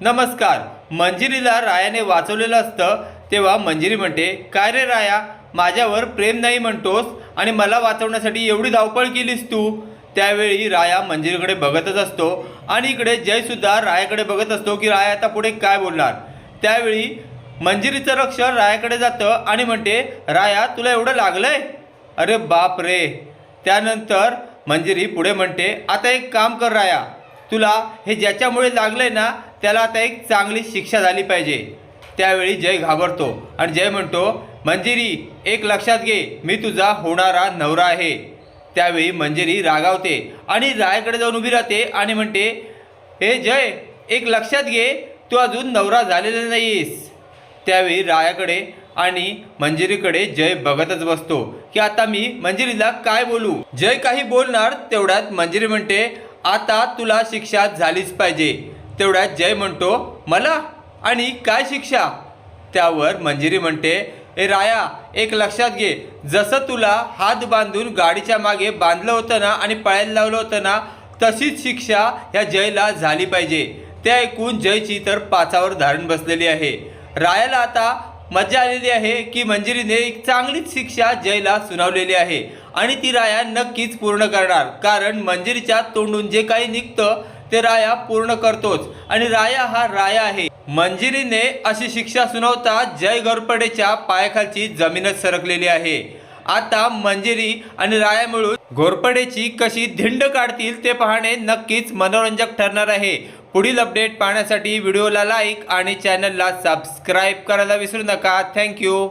नमस्कार. मंजिरीला रायाने वाचवलेलं असतं तेव्हा मंजिरी म्हणते काय रे राया माझ्यावर प्रेम नाही म्हणतोस आणि मला वाचवण्यासाठी एवढी धावपळ केलीस तू? त्यावेळी राया मंजिरीकडे बघतच असतो आणि इकडे जयसुद्धा रायाकडे बघत असतो की राया आता पुढे काय बोलणार. त्यावेळी मंजिरीचं रक्ष रायाकडे जातं आणि म्हणते राया तुला एवढं लागलंय? अरे बाप रे. त्यानंतर मंजिरी पुढे म्हणते आता एक काम कर राया तुला हे ज्याच्यामुळे लागलंय ना त्याला आता एक चांगली शिक्षा झाली पाहिजे. त्यावेळी जय घाबरतो आणि जय म्हणतो मंजिरी एक लक्षात घे मी तुझा होणारा नवरा आहे. त्यावेळी मंजिरी रागावते आणि रायाकडे जाऊन उभी राहते आणि म्हणते हे जय एक लक्षात घे तू अजून नवरा झालेला नाहीस. त्यावेळी रायाकडे आणि मंजिरीकडे जय बघतच बसतो की आता मी मंजिरीला काय बोलू? जय काही बोलणार तेवढ्यात मंजिरी म्हणते आता तुला शिक्षा झालीच पाहिजे. तेवढ्यात जय म्हणतो मला? आणि काय शिक्षा? त्यावर मंजिरी म्हणते ए राया एक लक्षात घे. जसं तुला हात बांधून गाडीच्या मागे बांधलं होतं ना आणि पळायला लावलं होतं ना तशीच शिक्षा ह्या जयला झाली पाहिजे. ते ऐकून जयची तर पाचावर धारण बसलेली आहे. रायाला आता मजा आलेली आहे की मंजिरीने एक चांगलीच शिक्षा जयला सुनावलेली आहे. आणि ती राया नक्कीच पूर्ण करणार. कारण मंजिरीच्या तोंडून जे काही निघतं ते राया पूर्ण करतोच. आणि राया हा राया आहे. मंजिरीने अशी शिक्षा सुनावता जय घोरपडेच्या पायाखालची जमीनच सरकलेली आहे. आता मंजिरी आणि राया मिळून घोरपडेची कशी धिंड काढतील ते पाहणे नक्कीच मनोरंजक ठरणार आहे. पुढील अपडेट पाहण्यासाठी व्हिडिओला लाईक आणि चॅनलला सबस्क्राईब करायला विसरू नका. थँक्यू